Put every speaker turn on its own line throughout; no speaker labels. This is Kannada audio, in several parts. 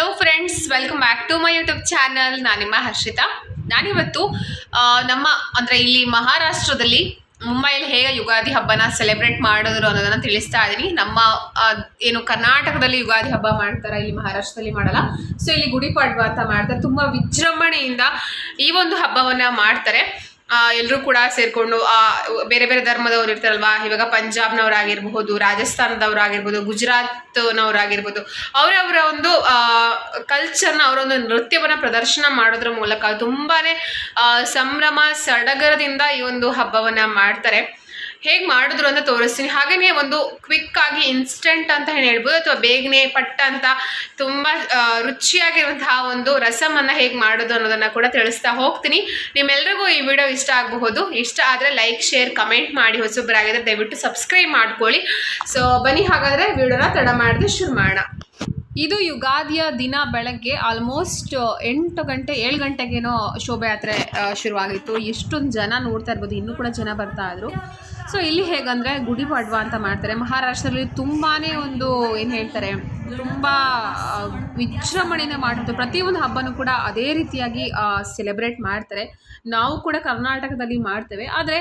Hello friends welcome back to my YouTube channel ನಾನು ನಿಮ್ಮ ಹರ್ಷಿತಾ. ನಾನಿವತ್ತು ನಮ್ಮ, ಅಂದರೆ ಇಲ್ಲಿ ಮಹಾರಾಷ್ಟ್ರದಲ್ಲಿ ಮುಂಬೈಯಲ್ಲಿ ಹೇಗೆ ಯುಗಾದಿ ಹಬ್ಬನ ಸೆಲೆಬ್ರೇಟ್ ಮಾಡಿದ್ರು ಅನ್ನೋದನ್ನ ತಿಳಿಸ್ತಾ ಇದ್ದೀನಿ ನಮ್ಮ ಏನು ಕರ್ನಾಟಕದಲ್ಲಿ ಯುಗಾದಿ ಹಬ್ಬ ಮಾಡ್ತಾರೆ, ಇಲ್ಲಿ ಮಹಾರಾಷ್ಟ್ರದಲ್ಲಿ ಮಾಡಲ್ಲ. ಸೊ ಇಲ್ಲಿ ಗುಡಿ ಪಾಡ್ವ ಅಂತ ಮಾಡ್ತಾರೆ. ತುಂಬ ವಿಜೃಂಭಣೆಯಿಂದ ಈ ಒಂದು ಹಬ್ಬವನ್ನ ಮಾಡ್ತಾರೆ. ಎಲ್ಲರೂ ಕೂಡ ಸೇರಿಕೊಂಡು ಬೇರೆ ಬೇರೆ ಧರ್ಮದವ್ರು ಇರ್ತಾರಲ್ವಾ? ಇವಾಗ ಪಂಜಾಬ್ನವರಾಗಿರ್ಬಹುದು ರಾಜಸ್ಥಾನದವರಾಗಿರ್ಬೋದು ಗುಜರಾತ್ನವರಾಗಿರ್ಬೋದು ಅವರವರ ಒಂದು ಕಲ್ಚರ್ನ ಅವರೊಂದು ನೃತ್ಯವನ್ನು ಪ್ರದರ್ಶನ ಮಾಡೋದ್ರ ಮೂಲಕ ತುಂಬಾನೇ ಆ, ಸಂಭ್ರಮ ಸಡಗರದಿಂದ ಈ ಒಂದು ಹಬ್ಬವನ್ನ ಮಾಡ್ತಾರೆ. ಹೇಗೆ ಮಾಡಿದ್ರು ಅಂತ ತೋರಿಸ್ತೀನಿ. ಹಾಗೆಯೇ ಒಂದು ಕ್ವಿಕ್ ಆಗಿ ಇನ್ಸ್ಟೆಂಟ್ ಅಂತ ಹೇಳ್ಬೋದು, ಅಥವಾ ಬೇಗನೆ ಪಟ್ಟ ಅಂತ ತುಂಬ ರುಚಿಯಾಗಿರುವಂತಹ ಒಂದು ರಸಮನ್ನು ಹೇಗೆ ಮಾಡೋದು ಅನ್ನೋದನ್ನ ಕೂಡ ತಿಳಿಸ್ತಾ ಹೋಗ್ತೀನಿ. ನಿಮ್ಮೆಲ್ರಿಗೂ ಈ ವಿಡಿಯೋ ಇಷ್ಟ ಆಗಬಹುದು. ಇಷ್ಟ ಆದರೆ ಲೈಕ್ ಶೇರ್ ಕಮೆಂಟ್ ಮಾಡಿ ಹೊಸೊಬ್ಬರಾಗಿದ್ರೆ ದಯವಿಟ್ಟು ಸಬ್ಸ್ಕ್ರೈಬ್ ಮಾಡ್ಕೊಳ್ಳಿ. ಸೊ ಬನ್ನಿ ಹಾಗಾದರೆ ವಿಡಿಯೋನ ತಡ ಮಾಡದೆ ಶುರು ಮಾಡೋಣ. ಇದು ಯುಗಾದಿಯ ದಿನ ಬೆಳಗ್ಗೆ ಆಲ್ಮೋಸ್ಟ್ ಎಂಟು ಗಂಟೆ, ಏಳು ಗಂಟೆಗೇನೋ ಶೋಭಾಯಾತ್ರೆ ಶುರುವಾಗಿತ್ತು. ಎಷ್ಟೊಂದು ಜನ ನೋಡ್ತಾ ಇರ್ಬೋದು. ಇನ್ನೂ ಕೂಡ ಜನ ಬರ್ತಾ ಇದ್ರು. ಸೊ ಇಲ್ಲಿ ಹೇಗಂದರೆ ಗುಡಿ ಪಾಡ್ವ ಅಂತ ಮಾಡ್ತಾರೆ. ಮಹಾರಾಷ್ಟ್ರದಲ್ಲಿ ತುಂಬಾ ಒಂದು ಏನು ಹೇಳ್ತಾರೆ, ತುಂಬ ವಿಜೃಂಭಣೆಯಿಂದ ಮಾಡ್ತಾರೆ ಪ್ರತಿಯೊಂದು ಹಬ್ಬನೂ ಕೂಡ ಅದೇ ರೀತಿಯಾಗಿ ಸೆಲೆಬ್ರೇಟ್ ಮಾಡ್ತಾರೆ. ನಾವು ಕೂಡ ಕರ್ನಾಟಕದಲ್ಲಿ ಮಾಡ್ತೇವೆ. ಆದರೆ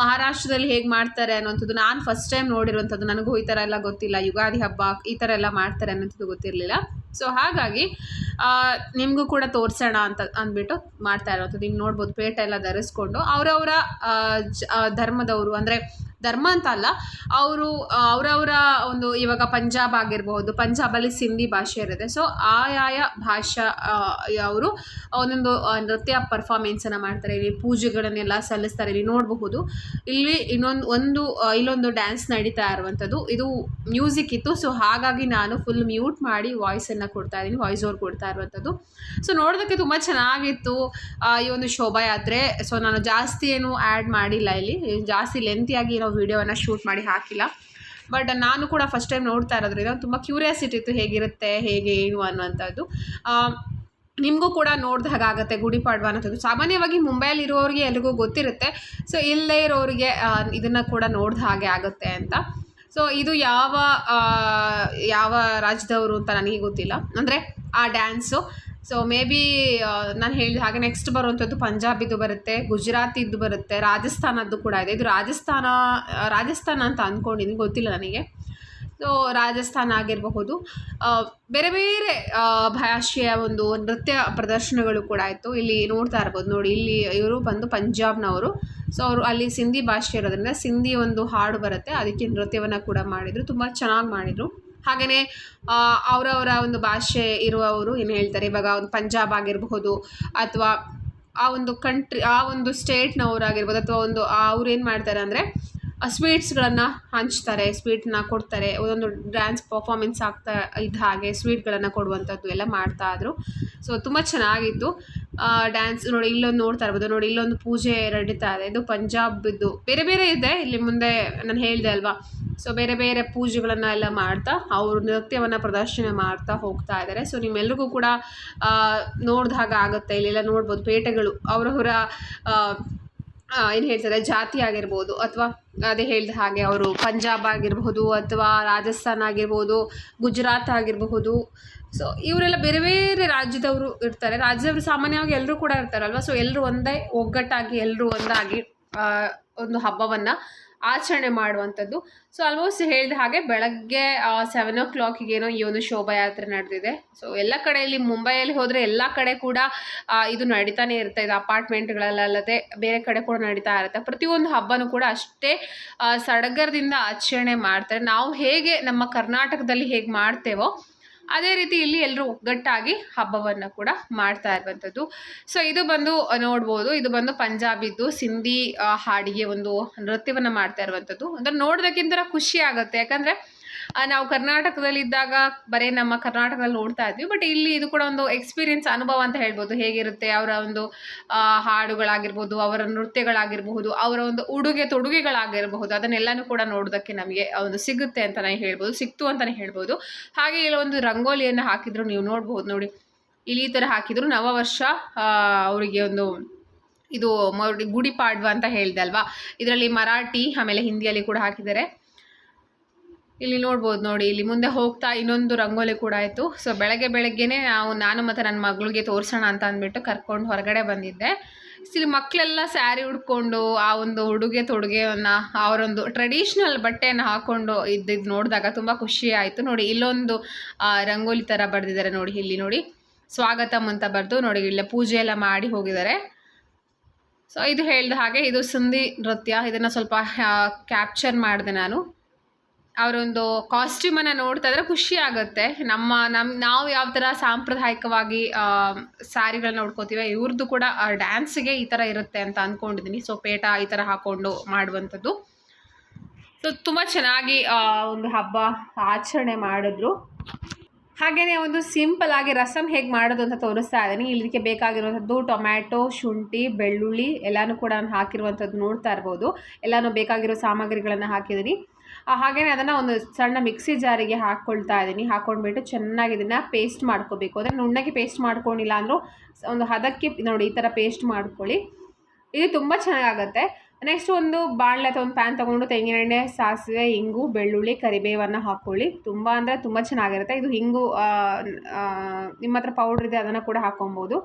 ಮಹಾರಾಷ್ಟ್ರದಲ್ಲಿ ಹೇಗೆ ಮಾಡ್ತಾರೆ ಅನ್ನೋಂಥದ್ದು, ನಾನು ಫಸ್ಟ್ ಟೈಮ್ ನೋಡಿರುವಂಥದ್ದು, ನನಗೂ ಈ ಥರ ಎಲ್ಲ ಗೊತ್ತಿಲ್ಲ. ಯುಗಾದಿ ಹಬ್ಬ ಈ ಥರ ಎಲ್ಲ ಮಾಡ್ತಾರೆ ಅನ್ನೋಂಥದ್ದು ಗೊತ್ತಿರಲಿಲ್ಲ. ಸೊ ಹಾಗಾಗಿ ನಿಮಗೂ ಕೂಡ ತೋರಿಸೋಣ ಅಂತ ಅಂದ್ಬಿಟ್ಟು ಮಾಡ್ತಾ ಇರೋದು. ನೀವು ನೋಡ್ಬೋದು ಪೇಟ ಎಲ್ಲ ಧರಿಸ್ಕೊಂಡು. ಅವರವರ ಧರ್ಮದವರು, ಅಂದರೆ ಧರ್ಮ ಅಂತ ಅಲ್ಲ, ಅವರು ಅವರವರ ಒಂದು ಇವಾಗ ಪಂಜಾಬ್ ಆಗಿರಬಹುದು, ಪಂಜಾಬಲ್ಲಿ ಸಿಂಧಿ ಭಾಷೆ ಇರುತ್ತೆ. ಸೊ ಆಯಾಯ ಭಾಷಾ ಅವರು ಒಂದೊಂದು ನೃತ್ಯ ಪರ್ಫಾರ್ಮೆನ್ಸನ್ನು ಮಾಡ್ತಾರೆ. ಇಲ್ಲಿ ಪೂಜೆಗಳನ್ನೆಲ್ಲ ಸಲ್ಲಿಸ್ತಾರೆ. ಇಲ್ಲಿ ನೋಡಬಹುದು. ಇಲ್ಲಿ ಇನ್ನೊಂದು, ಒಂದು ಇಲ್ಲೊಂದು ಡ್ಯಾನ್ಸ್ ನಡೀತಾ ಇರುವಂಥದ್ದು. ಇದು ಮ್ಯೂಸಿಕ್ ಇತ್ತು. ಸೊ ಹಾಗಾಗಿ ನಾನು ಫುಲ್ ಮ್ಯೂಟ್ ಮಾಡಿ ವಾಯ್ಸನ್ನು ಕೊಡ್ತಾ ಇದ್ದೀನಿ. ವಾಯ್ಸ್ ಓವರ್ ಕೊಡ್ತಾ ಇರುವಂಥದ್ದು. ಸೊ ನೋಡೋದಕ್ಕೆ ತುಂಬ ಚೆನ್ನಾಗಿತ್ತು ಈ ಒಂದು ಶೋಭಾಯಾತ್ರೆ. ಸೊ ನಾನು ಜಾಸ್ತಿ ಏನು ಆ್ಯಡ್ ಮಾಡಿಲ್ಲ ಇಲ್ಲಿ. ಜಾಸ್ತಿ ಲೆಂತಿಯಾಗಿ ನಾವು ವೀಡಿಯೋವನ್ನು ಶೂಟ್ ಮಾಡಿ ಹಾಕಿಲ್ಲ. ಬಟ್ ನಾನು ಕೂಡ ಫಸ್ಟ್ ಟೈಮ್ ನೋಡ್ತಾ ಇರೋದ್ರಿಂದ ತುಂಬ ಕ್ಯೂರಿಯಾಸಿಟಿ ಇತ್ತು ಹೇಗಿರುತ್ತೆ, ಹೇಗೆ ಏನು ಅನ್ನುವಂಥದ್ದು. ನಿಮಗೂ ಕೂಡ ನೋಡಿದ ಹಾಗಾಗುತ್ತೆ ಗುಡಿ ಪಾಡ್ವ ಅನ್ನೋದು ಸಾಮಾನ್ಯವಾಗಿ ಮುಂಬೈಯಲ್ಲಿ ಇರೋರಿಗೆ ಎಲ್ರಿಗೂ ಗೊತ್ತಿರುತ್ತೆ. ಸೊ ಇಲ್ಲೇ ಇರೋರಿಗೆ ಇದನ್ನು ಕೂಡ ನೋಡಿದ ಹಾಗೆ ಆಗುತ್ತೆ ಅಂತ. ಸೊ ಇದು ಯಾವ ಯಾವ ರಾಜ್ಯದವರು ಅಂತ ನನಗೆ ಗೊತ್ತಿಲ್ಲ. ಅಂದರೆ ಆ ಡ್ಯಾನ್ಸು ಸೊ ಮೇ ಬಿ ನಾನು ಹೇಳಿದ ಹಾಗೆ ನೆಕ್ಸ್ಟ್ ಬರುವಂಥದ್ದು ಪಂಜಾಬಿದು ಬರುತ್ತೆ, ಗುಜರಾತಿದ್ದು ಬರುತ್ತೆ, ರಾಜಸ್ಥಾನದ್ದು ಕೂಡ ಇದೆ. ಇದು ರಾಜಸ್ಥಾನ ರಾಜಸ್ಥಾನ ಅಂತ ಅಂದ್ಕೊಂಡಿದ್ದೀನಿ ಗೊತ್ತಿಲ್ಲ ನನಗೆ. ಸೊ ರಾಜಸ್ಥಾನ ಆಗಿರಬಹುದು. ಬೇರೆ ಬೇರೆ ಭಾಷೆಯ ಒಂದು ನೃತ್ಯ ಪ್ರದರ್ಶನಗಳು ಕೂಡ ಇತ್ತು ಇಲ್ಲಿ ನೋಡ್ತಾ ಇರ್ಬೋದು ನೋಡಿ, ಇಲ್ಲಿ ಇವರು ಬಂದು ಪಂಜಾಬ್ನವರು. ಸೊ ಅವರು ಅಲ್ಲಿ ಸಿಂಧಿ ಭಾಷೆ ಇರೋದ್ರಿಂದ ಸಿಂಧಿ ಒಂದು ಹಾಡು ಬರುತ್ತೆ, ಅದಕ್ಕೆ ನೃತ್ಯವನ್ನು ಕೂಡ ಮಾಡಿದರು. ತುಂಬ ಚೆನ್ನಾಗಿ ಮಾಡಿದರು. ಹಾಗೆಯೇ ಅವರವರ ಒಂದು ಭಾಷೆ ಇರುವವರು ಏನು ಹೇಳ್ತಾರೆ, ಇವಾಗ ಒಂದು ಪಂಜಾಬ್ ಆಗಿರಬಹುದು ಅಥವಾ ಆ ಒಂದು ಕಂಟ್ರಿ ಆ ಒಂದು ಸ್ಟೇಟ್ನವರಾಗಿರ್ಬೋದು ಅಥವಾ ಒಂದು ಅವ್ರು ಏನು ಮಾಡ್ತಾರೆ ಅಂದರೆ ಸ್ವೀಟ್ಸ್ಗಳನ್ನು ಹಂಚ್ತಾರೆ ಸ್ವೀಟ್ನ ಕೊಡ್ತಾರೆ, ಒಂದೊಂದು ಡ್ಯಾನ್ಸ್ ಪರ್ಫಾಮೆನ್ಸ್ ಆಗ್ತಾ ಇದ್ದ ಹಾಗೆ ಸ್ವೀಟ್ಗಳನ್ನು ಕೊಡುವಂಥದ್ದು ಎಲ್ಲ ಮಾಡ್ತಾ ಇದ್ರು. ಸೊ ತುಂಬ ಚೆನ್ನಾಗಿತ್ತು. ಡ್ಯಾನ್ಸ್ ನೋಡಿ, ಇಲ್ಲೊಂದು ನೋಡ್ತಾ ಇರ್ಬೋದು. ನೋಡಿ, ಇಲ್ಲೊಂದು ಪೂಜೆ ನಡೀತಾ ಇದೆ. ಇದು ಪಂಜಾಬ್ದು ಬೇರೆ ಬೇರೆ ಇದೆ. ಇಲ್ಲಿ ಮುಂದೆ ನಾನು ಹೇಳಿದೆ ಅಲ್ವಾ? ಸೊ ಬೇರೆ ಬೇರೆ ಪೂಜೆಗಳನ್ನು ಎಲ್ಲ ಮಾಡ್ತಾ, ಅವರು ನೃತ್ಯವನ್ನು ಪ್ರದರ್ಶನ ಮಾಡ್ತಾ ಹೋಗ್ತಾ ಇದ್ದಾರೆ. ಸೊ ನಿಮ್ಮೆಲ್ರಿಗೂ ಕೂಡ ನೋಡಿದಾಗ ಆಗುತ್ತೆ. ಇಲ್ಲೆಲ್ಲ ನೋಡ್ಬೋದು. ಪೇಟೆಗಳು ಅವರವರ ಏನು ಹೇಳ್ತಾರೆ, ಜಾತಿ ಆಗಿರ್ಬೋದು ಅಥವಾ ಅದೇ ಹೇಳಿದ ಹಾಗೆ ಅವರು ಪಂಜಾಬ್ ಆಗಿರಬಹುದು ಅಥವಾ ರಾಜಸ್ಥಾನ ಆಗಿರ್ಬೋದು, ಗುಜರಾತ್ ಆಗಿರಬಹುದು. ಸೊ ಇವರೆಲ್ಲ ಬೇರೆ ಬೇರೆ ರಾಜ್ಯದವರು ಇರ್ತಾರೆ. ರಾಜ್ಯದವರು ಸಾಮಾನ್ಯವಾಗಿ ಎಲ್ಲರೂ ಕೂಡ ಇರ್ತಾರಲ್ವ? ಸೊ ಎಲ್ಲರೂ ಒಂದೇ ಒಗ್ಗಟ್ಟಾಗಿ ಎಲ್ಲರೂ ಒಂದಾಗಿ ಒಂದು ಹಬ್ಬವನ್ನು ಆಚರಣೆ ಮಾಡುವಂಥದ್ದು. ಸೊ ಆಲ್ಮೋಸ್ಟ್ ಹೇಳಿದ ಹಾಗೆ ಬೆಳಗ್ಗೆ ಸೆವೆನ್ ಓ ಕ್ಲಾಕಿಗೇನೋ ಈ ಒಂದು ಶೋಭಾಯಾತ್ರೆ ನಡೆದಿದೆ. ಸೊ ಎಲ್ಲ ಕಡೆಯಲ್ಲಿ ಮುಂಬೈಯಲ್ಲಿ ಹೋದರೆ ಎಲ್ಲ ಕಡೆ ಕೂಡ ಇದು ನಡೀತಾನೆ ಇರುತ್ತೆ. ಇದು ಅಪಾರ್ಟ್ಮೆಂಟ್ಗಳಲ್ಲದೆ ಬೇರೆ ಕಡೆ ಕೂಡ ನಡೀತಾ ಇರುತ್ತೆ. ಪ್ರತಿಯೊಂದು ಹಬ್ಬನೂ ಕೂಡ ಅಷ್ಟೇ ಸಡಗರದಿಂದ ಆಚರಣೆ ಮಾಡ್ತಾರೆ. ನಾವು ಹೇಗೆ ನಮ್ಮ ಕರ್ನಾಟಕದಲ್ಲಿ ಹೇಗೆ ಮಾಡ್ತೇವೋ ಅದೇ ರೀತಿ ಇಲ್ಲಿ ಎಲ್ಲರೂ ಒಗ್ಗಟ್ಟಾಗಿ ಹಬ್ಬವನ್ನು ಕೂಡ ಮಾಡ್ತಾ ಇರುವಂಥದ್ದು. ಸೊ ಇದು ಬಂದು ನೋಡ್ಬೋದು. ಇದು ಬಂದು ಪಂಜಾಬಿದ್ದು ಸಿಂಧಿ ಹಾಡಿಗೆ ಒಂದು ನೃತ್ಯವನ್ನು ಮಾಡ್ತಾ ಇರುವಂಥದ್ದು. ಅಂದ್ರೆ ನೋಡೋದಕ್ಕಿಂತ ಖುಷಿ ಆಗುತ್ತೆ. ಯಾಕಂದರೆ ನಾವು ಕರ್ನಾಟಕದಲ್ಲಿ ಇದ್ದಾಗ ಬರೀ ನಮ್ಮ ಕರ್ನಾಟಕದಲ್ಲಿ ನೋಡ್ತಾ ಇದ್ವಿ ಬಟ್ ಇಲ್ಲಿ ಇದು ಕೂಡ ಒಂದು ಎಕ್ಸ್ಪೀರಿಯನ್ಸ್ ಅನುಭವ ಅಂತ ಹೇಳ್ಬೋದು. ಹೇಗಿರುತ್ತೆ ಅವರ ಒಂದು ಹಾಡುಗಳಾಗಿರ್ಬೋದು, ಅವರ ನೃತ್ಯಗಳಾಗಿರಬಹುದು, ಅವರ ಒಂದು ಉಡುಗೆ ತೊಡುಗೆಗಳಾಗಿರಬಹುದು, ಅದನ್ನೆಲ್ಲನೂ ಕೂಡ ನೋಡೋದಕ್ಕೆ ನಮಗೆ ಒಂದು ಸಿಗುತ್ತೆ ಅಂತಲೇ ಹೇಳ್ಬೋದು, ಸಿಕ್ತು ಅಂತಲೇ ಹೇಳ್ಬೋದು. ಹಾಗೆ ಇಲ್ಲಿ ಒಂದು ರಂಗೋಲಿಯನ್ನು ಹಾಕಿದ್ರು ನೀವು ನೋಡ್ಬೋದು ನೋಡಿ. ಇಲ್ಲಿ ಈ ಥರ ಹಾಕಿದ್ರು. ನವ ವರ್ಷ ಅವರಿಗೆ ಒಂದು ಇದು ಗುಡಿ ಪಾಡ್ವ ಅಂತ ಹೇಳಿದೆ ಅಲ್ವಾ? ಇದರಲ್ಲಿ ಮರಾಠಿ, ಆಮೇಲೆ ಹಿಂದಿಯಲ್ಲಿ ಕೂಡ ಹಾಕಿದ್ದಾರೆ. ಇಲ್ಲಿ ನೋಡ್ಬೋದು ನೋಡಿ, ಇಲ್ಲಿ ಮುಂದೆ ಹೋಗ್ತಾ ಇನ್ನೊಂದು ರಂಗೋಲಿ ಕೂಡ ಆಯಿತು. ಸೊ ಬೆಳಗ್ಗೆ ಬೆಳಗ್ಗೆನೇ ನಾವು, ನಾನು ಮತ್ತು ನನ್ನ ಮಗಳಿಗೆ ತೋರಿಸೋಣ ಅಂತ ಅಂದ್ಬಿಟ್ಟು ಕರ್ಕೊಂಡು ಹೊರಗಡೆ ಬಂದಿದ್ದೆ. ಇಲ್ಲಿ ಮಕ್ಕಳೆಲ್ಲ ಸ್ಯಾರಿ ಉಡ್ಕೊಂಡು, ಆ ಒಂದು ಉಡುಗೆ ತೊಡುಗೆಯನ್ನು ಅವರೊಂದು ಟ್ರೆಡಿಷ್ನಲ್ ಬಟ್ಟೆಯನ್ನು ಹಾಕ್ಕೊಂಡು ಇದ್ದಿದ್ದು ನೋಡಿದಾಗ ತುಂಬ ಖುಷಿ ಆಯಿತು. ನೋಡಿ, ಇಲ್ಲೊಂದು ರಂಗೋಲಿ ಥರ ಬರೆದಿದ್ದಾರೆ ನೋಡಿ ಇಲ್ಲಿ ನೋಡಿ. ಸ್ವಾಗತಮ್ ಅಂತ ಬರೆದು ನೋಡಿ, ಇಲ್ಲೇ ಪೂಜೆ ಎಲ್ಲ ಮಾಡಿ ಹೋಗಿದ್ದಾರೆ. ಸೊ ಇದು ಹೇಳಿದ ಹಾಗೆ ಇದು ಸಂಧಿ ನೃತ್ಯ. ಇದನ್ನು ಸ್ವಲ್ಪ ಕ್ಯಾಪ್ಚರ್ ಮಾಡಿದೆ ನಾನು. ಅವರೊಂದು ಕಾಸ್ಟ್ಯೂಮನ್ನು ನೋಡ್ತಾ ಇದ್ರೆ ಖುಷಿ ಆಗುತ್ತೆ. ನಮ್ಮ ನಮ್ಮ ನಾವು ಯಾವ ಥರ ಸಾಂಪ್ರದಾಯಿಕವಾಗಿ ಸ್ಯಾರಿಗಳನ್ನ ಉಡ್ಕೋತೀವಿ ಇವ್ರದ್ದು ಕೂಡ ಡ್ಯಾನ್ಸಿಗೆ ಈ ಥರ ಇರುತ್ತೆ ಅಂತ ಅಂದ್ಕೊಂಡಿದ್ದೀನಿ ಸೊ ಪೇಟ ಈ ಥರ ಹಾಕ್ಕೊಂಡು ಮಾಡುವಂಥದ್ದು. ಸೊ ತುಂಬ ಚೆನ್ನಾಗಿ ಒಂದು ಹಬ್ಬ ಆಚರಣೆ ಮಾಡಿದ್ರು. ಹಾಗೆಯೇ ಒಂದು ಸಿಂಪಲ್ ಆಗಿ ರಸಮ್ ಹೇಗೆ ಮಾಡೋದು ಅಂತ ತೋರಿಸ್ತಾ ಇದ್ದೀನಿ. ಇದಕ್ಕೆ ಬೇಕಾಗಿರುವಂಥದ್ದು ಟೊಮ್ಯಾಟೊ, ಶುಂಠಿ, ಬೆಳ್ಳುಳ್ಳಿ, ಎಲ್ಲನೂ ಕೂಡ ನಾನು ಹಾಕಿರುವಂಥದ್ದು ನೋಡ್ತಾ ಇರ್ಬೋದು. ಎಲ್ಲನೂ ಬೇಕಾಗಿರೋ ಸಾಮಗ್ರಿಗಳನ್ನು ಹಾಕಿದ್ದೀನಿ. ಹಾಗೆಯೇ ಅದನ್ನು ಒಂದು ಸಣ್ಣ ಮಿಕ್ಸಿ ಜಾರಿಗೆ ಹಾಕ್ಕೊಳ್ತಾ ಇದ್ದೀನಿ ಹಾಕ್ಕೊಂಡ್ಬಿಟ್ಟು ಚೆನ್ನಾಗಿ ಇದನ್ನು ಪೇಸ್ಟ್ ಮಾಡ್ಕೋಬೇಕು. ಅದೇ ನುಣ್ಣಗೆ ಪೇಸ್ಟ್ ಮಾಡ್ಕೊಂಡಿಲ್ಲ ಅಂದರೂ ಒಂದು ಹದಕ್ಕೆ ನೋಡಿ ಈ ಥರ ಪೇಸ್ಟ್ ಮಾಡ್ಕೊಳ್ಳಿ. ಇದು ತುಂಬ ಚೆನ್ನಾಗಾಗುತ್ತೆ. ನೆಕ್ಸ್ಟ್ ಒಂದು ಬಾಣಲೆ ಅಥವಾ ಒಂದು ಪ್ಯಾನ್ ತೊಗೊಂಡು ತೆಂಗಿನೆಣ್ಣೆ, ಸಾಸಿವೆ ಹಿಂಗು ಬೆಳ್ಳುಳ್ಳಿ, ಕರಿಬೇವನ್ನು ಹಾಕ್ಕೊಳ್ಳಿ ತುಂಬ ಅಂದರೆ ತುಂಬ ಚೆನ್ನಾಗಿರುತ್ತೆ. ಇದು ಹಿಂಗು ನಿಮ್ಮ ಹತ್ರ ಪೌಡ್ರ್ ಇದೆ ಅದನ್ನು ಕೂಡ ಹಾಕ್ಕೊಬೋದು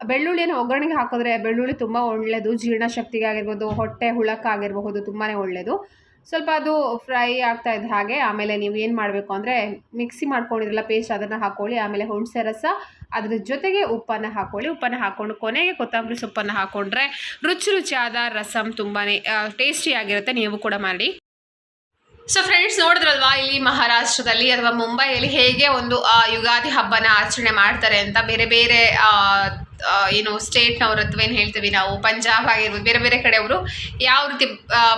ಬೆಳ್ಳುಳ್ಳಿಯನ್ನು ಒಗ್ಗರಣೆಗೆ ಹಾಕಿದ್ರೆ ಬೆಳ್ಳುಳ್ಳಿ ತುಂಬ ಒಳ್ಳೆಯದು ಜೀರ್ಣಶಕ್ತಿಗೆ ಆಗಿರ್ಬೋದು ಹೊಟ್ಟೆ ಹುಳಕ್ಕಾಗಿರಬಹುದು ತುಂಬಾ ಒಳ್ಳೆಯದು ಸ್ವಲ್ಪ ಅದು ಫ್ರೈ ಆಗ್ತಾ ಇದ್ದ ಹಾಗೆ, ಆಮೇಲೆ ನೀವು ಏನು ಮಾಡಬೇಕು ಅಂದರೆ ಮಿಕ್ಸಿ ಮಾಡ್ಕೊಂಡಿದ್ರಲ್ಲ ಪೇಸ್ಟ್ ಅದನ್ನು ಹಾಕ್ಕೊಳ್ಳಿ ಆಮೇಲೆ ಹುಣಸೆ ರಸ, ಅದ್ರ ಜೊತೆಗೆ ಉಪ್ಪನ್ನು ಹಾಕ್ಕೊಳ್ಳಿ ಉಪ್ಪನ್ನು ಹಾಕ್ಕೊಂಡು ಕೊನೆಗೆ ಕೊತ್ತಂಬರಿ ಸೊಪ್ಪನ್ನು ಹಾಕ್ಕೊಂಡ್ರೆ ರುಚಿ ರುಚಿಯಾದ ರಸಮ್ ತುಂಬಾ ಟೇಸ್ಟಿಯಾಗಿರುತ್ತೆ ನೀವು ಕೂಡ ಮಾಡಿ. ಸೊ ಫ್ರೆಂಡ್ಸ್ ನೋಡಿದ್ರಲ್ವಾ, ಇಲ್ಲಿ ಮಹಾರಾಷ್ಟ್ರದಲ್ಲಿ ಅಥವಾ ಮುಂಬೈಯಲ್ಲಿ ಹೇಗೆ ಒಂದು ಯುಗಾದಿ ಹಬ್ಬನ ಆಚರಣೆ ಮಾಡ್ತಾರೆ ಅಂತ, ಬೇರೆ ಬೇರೆ ಏನು ಸ್ಟೇಟ್ನವರು ಅಥವಾ ಏನು ಹೇಳ್ತೀವಿ ನಾವು? ಪಂಜಾಬ್ ಆಗಿರ್ಬೋದು, ಬೇರೆ ಬೇರೆ ಕಡೆ ಅವರು ಯಾವ ರೀತಿ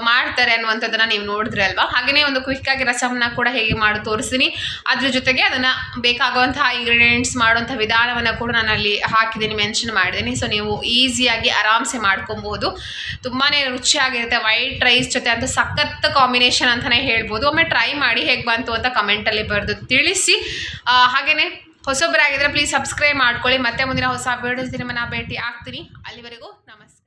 ಮಾಡ್ತಾರೆ ಅನ್ನುವಂಥದ್ದನ್ನು ನೀವು ನೋಡಿದ್ರೆ ಅಲ್ವಾ? ಹಾಗೆಯೇ ಒಂದು ಕ್ವಿಕ್ ಆಗಿ ರಸಮ್ನ ಕೂಡ ಹೇಗೆ ಮಾಡಿ ತೋರಿಸ್ತೀನಿ. ಅದ್ರ ಜೊತೆಗೆ ಅದನ್ನು ಬೇಕಾಗುವಂತಹ ಇಂಗ್ರೀಡಿಯೆಂಟ್ಸ್ ಮಾಡುವಂಥ ವಿಧಾನವನ್ನು ಕೂಡ ನಾನು ಅಲ್ಲಿ ಹಾಕಿದ್ದೀನಿ ಮೆನ್ಷನ್ ಮಾಡಿದ್ದೀನಿ. ಸೊ ನೀವು ಈಸಿಯಾಗಿ ಆರಾಮ್ಸೆ ಮಾಡ್ಕೊಬೋದು. ತುಂಬಾ ರುಚಿಯಾಗಿರುತ್ತೆ. ವೈಟ್ ರೈಸ್ ಜೊತೆ ಅಂತ ಸಖತ್ ಕಾಂಬಿನೇಷನ್ ಅಂತಲೇ ಹೇಳ್ಬೋದು. ಒಮ್ಮೆ ಟ್ರೈ ಮಾಡಿ ಹೇಗೆ ಬಂತು ಅಂತ ಕಮೆಂಟಲ್ಲಿ ಬರೆದು ತಿಳಿಸಿ. ಹಾಗೆಯೇ ಹೊಸೊಬ್ಬರಾಗಿದ್ದರೆ ಪ್ಲೀಸ್ ಸಬ್ಸ್ಕ್ರೈಬ್ ಮಾಡ್ಕೊಳ್ಳಿ. ಮತ್ತೆ ಮುಂದಿನ ಹೊಸ ವಿಡಿಯೋಸ್ ನಿಮ್ಮನ್ನ ಭೇಟಿ ಆಗ್ತೀನಿ. ಅಲ್ಲಿವರೆಗೂ ನಮಸ್ತೆ.